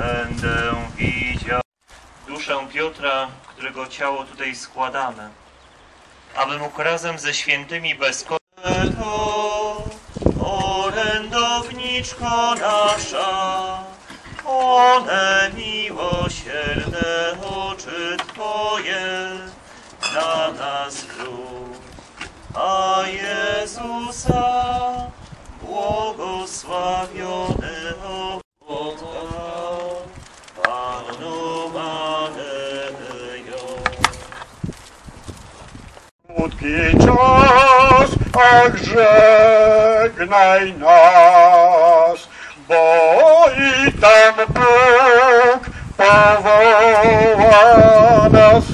będę widział duszę Piotra, którego ciało tutaj składamy, aby mógł razem ze świętymi bez orędowniczko nasza, one miłosierne oczy Twoje dla nas krów, a Jezusa błogosławiony o Krótki czas, ach żegnaj nas, bo i tam Bóg powoła nas.